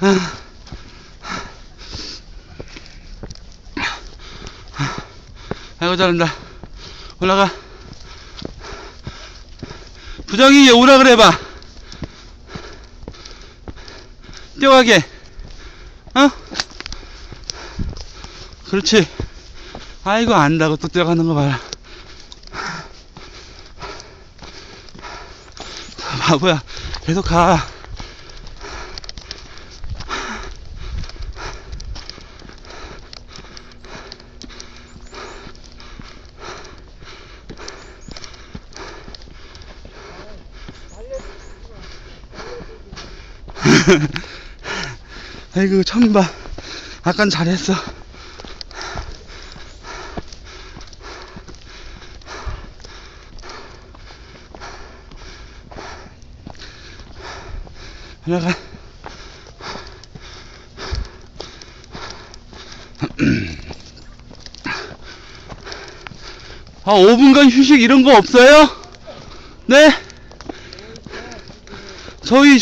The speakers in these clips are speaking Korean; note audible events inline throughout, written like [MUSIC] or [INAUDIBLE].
아. 아이고 잘한다. 올라가. 부정이 얘 오라 그래봐. 뛰어가게. 어? 그렇지. 아이고 안다고 또 뛰어가는 거 봐라. 바보야. 계속 가 [LAUGHS] 아이고 처음 봐 아깐 잘했어 올라가 [CLEARS THROAT] 아 5분간 휴식 이런 거 없어요? 네? 저희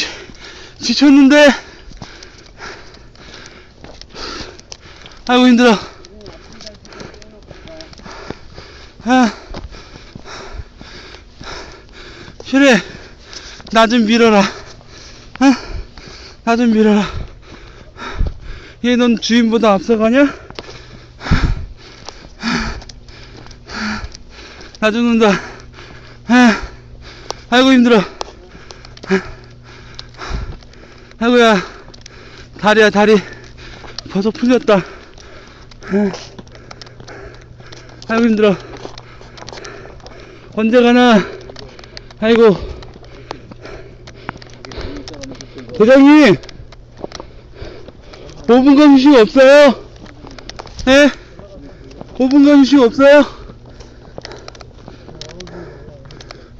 지- 지쳤는데? 아이고 힘들어. 아. 그래 나 좀 밀어라. 어? 나좀 밀어라. 얘 넌 주인보다 앞서가냐? 나 죽는다. 아, 아이고 힘들어 아이고야 다리야 다리 벌써 풀렸다 아, 아이고 힘들어 언제 가나 아이고 대장님 5분간 휴식 없어요? 예? 5분간 휴식 없어요?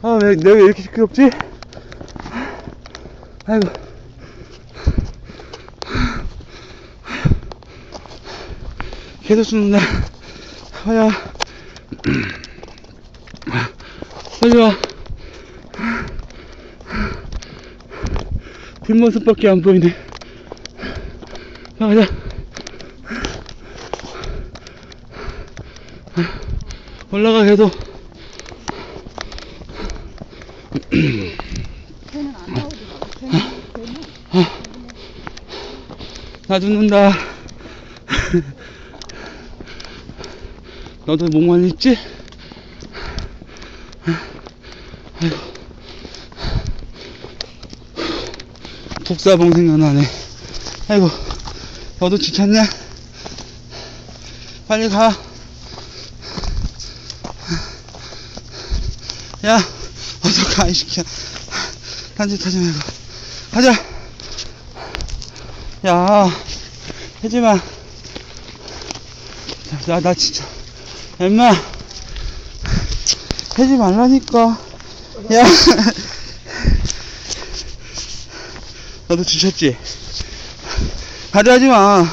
아, 왜, 내가 왜 이렇게 시끄럽지? 아이고. 계속 죽는다. 아야. 빨리 와. 뒷모습밖에 안 보이네. 자, 가자. 올라가, 계속. 나 죽는다. 너도 목만 있지? 아이고. 독사봉 생각나네. 아이고, 너도 지쳤냐? 빨리 가. 야, 어서 가, 이 새끼야. 딴짓 하지 말고. 가자. 야, 하지 마. 자, 나, 나 진짜. 엄마. 하지 말라니까. 야. 너도 지쳤지? 가자, 하지 마.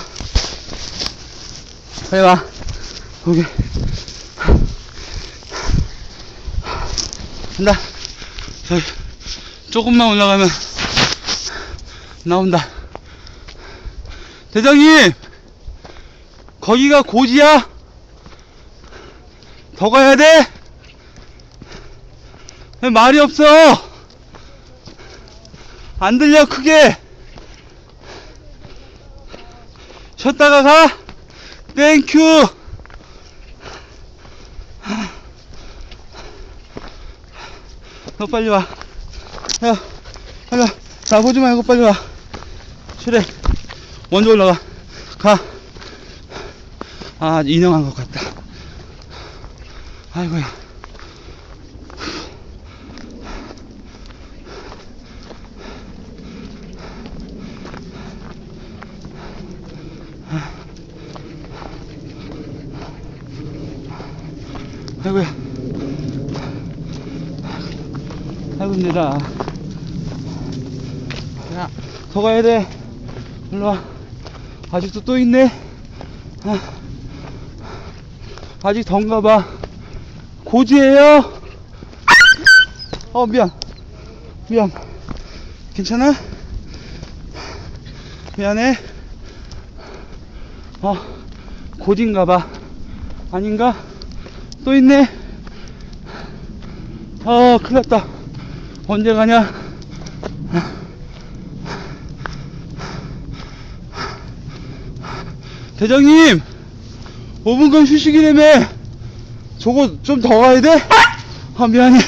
빨리 와. 오케이. 간다. 저기, 조금만 올라가면, 나온다. 대장님! 거기가 고지야? 더 가야 돼? 왜 말이 없어? 안 들려, 크게! 쉬었다가 가? 땡큐! 너 빨리 와. 야, 빨리 와. 나 보지 말고 빨리 와. 그래. 먼저 올라가. 가. 아, 인형한 것 같다. 아이고야. 아이고야. 아이고, 힘들다. 야, 더 가야 돼. 일로 와. 아직도 또 있네. 아, 아직 던가 봐. 고지예요. 어 미안. 미안. 괜찮아? 미안해. 어, 곧인가 봐. 아닌가? 또 있네. 어, 큰일 났다. 언제 가냐? 대장님! 5분간 휴식이라며! 저거 좀 더 가야 돼? 아, 미안해.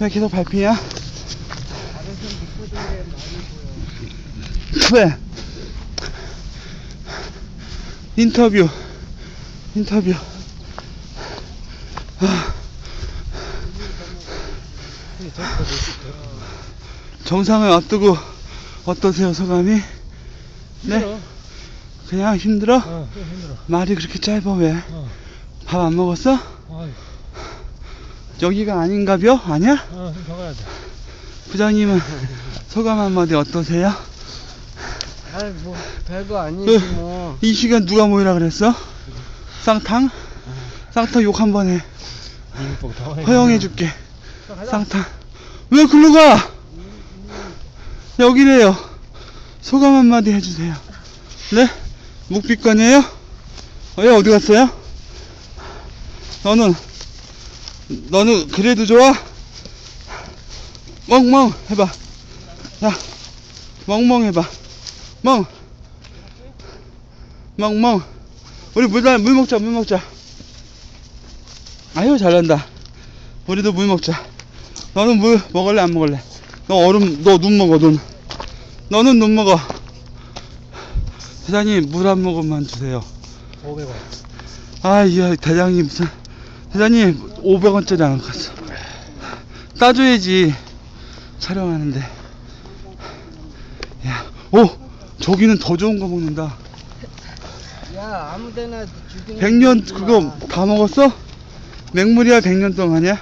왜 계속 밟히냐? 왜? 인터뷰. 인터뷰. 아. 정상을 앞두고 어떠세요, 소감이? 네? 그냥 힘들어? 어, 좀 힘들어. 말이 그렇게 짧아, 왜? 어, 밥안 먹었어? 아유, 여기가 아닌가벼? 아니야? 어, 돼. 부장님은 소감 한마디 어떠세요? 아이 뭐 별거 아니지 그, 뭐. 이 시간 누가 모이라 그랬어? 쌍탕? 쌍탕 욕 한 번 해. 이거 더 가야 허용해 줄게. 쌍탕. 왜 글로 가? 여기래요. 소감 한마디 해주세요. 네? 묵비권이에요? 어, 얘 어디 갔어요? 너는, 너는 그래도 좋아? 멍멍 해봐. 야, 멍멍 해봐. 멍. 멍멍. 우리 물, 다- 물 먹자, 물 먹자. 아유, 잘난다. 우리도 물 먹자. 너는 물 먹을래, 안 먹을래? 너 얼음, 너 눈 먹어, 눈. 너는 눈 먹어. 대장님, 물 한 모금만 주세요. 500원. 아, 이 대장님 무슨. 대장님, 500원짜리 안 갔어. 따줘야지. 촬영하는데. 야, 오! 저기는 더 좋은 거 먹는다. 야 아무데나 주둥이. 백년 들지 그거 마. 다 먹었어? 맹물이야, 백년 동안이야?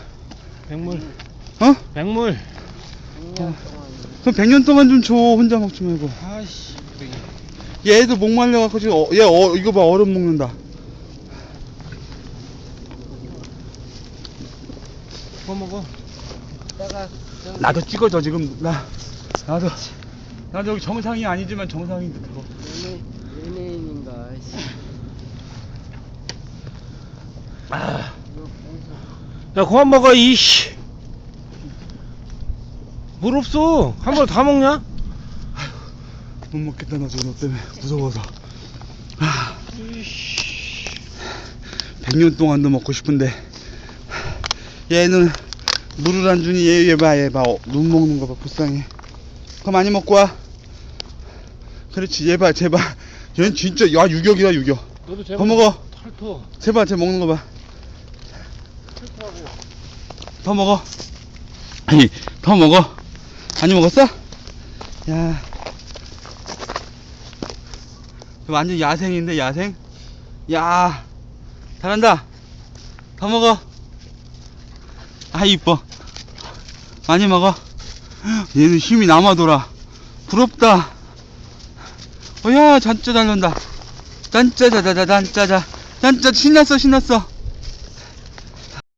백물. 어? 백물. 그럼 백년 동안 좀 줘. 혼자 먹지 말고. 아이씨. 얘도 목 말려갖고 지금 어, 얘 어, 이거 봐 얼음 먹는다. 뭐 먹어? 내가 저기 나도 찍어줘 지금 나 나도 나 저기 정상이 아니지만 정상인 듯하고. 연예, 연예인인가. 씨. 아, 이거. 야, 그만 먹어, 이씨. 물 없어. 한 번 다 먹냐? 못 먹겠다 나 지금 너 때문에 무서워서. 아, 이씨. 100년 동안도 먹고 싶은데 얘는 물을 안 주니 얘 얘봐 얘봐눈 먹는 거 봐 불쌍해. 그거 많이 먹고 와. 그렇지 얘봐쟤 봐. 얘는 진짜 야 유격이야 유격. 너도 더 먹어. 털터. 쟤 봐, 쟤 먹는 거 봐. 더 먹어. 아니, 더 먹어. 많이 먹었어? 야. 완전 야생인데, 야생? 야. 잘한다. 더 먹어. 아, 이뻐. 많이 먹어. 얘는 힘이 남아돌아. 부럽다. 어, 야, 잔짜 잘 논다. 짠짜자자자, 짠짜자. 짠짜, 신났어, 신났어.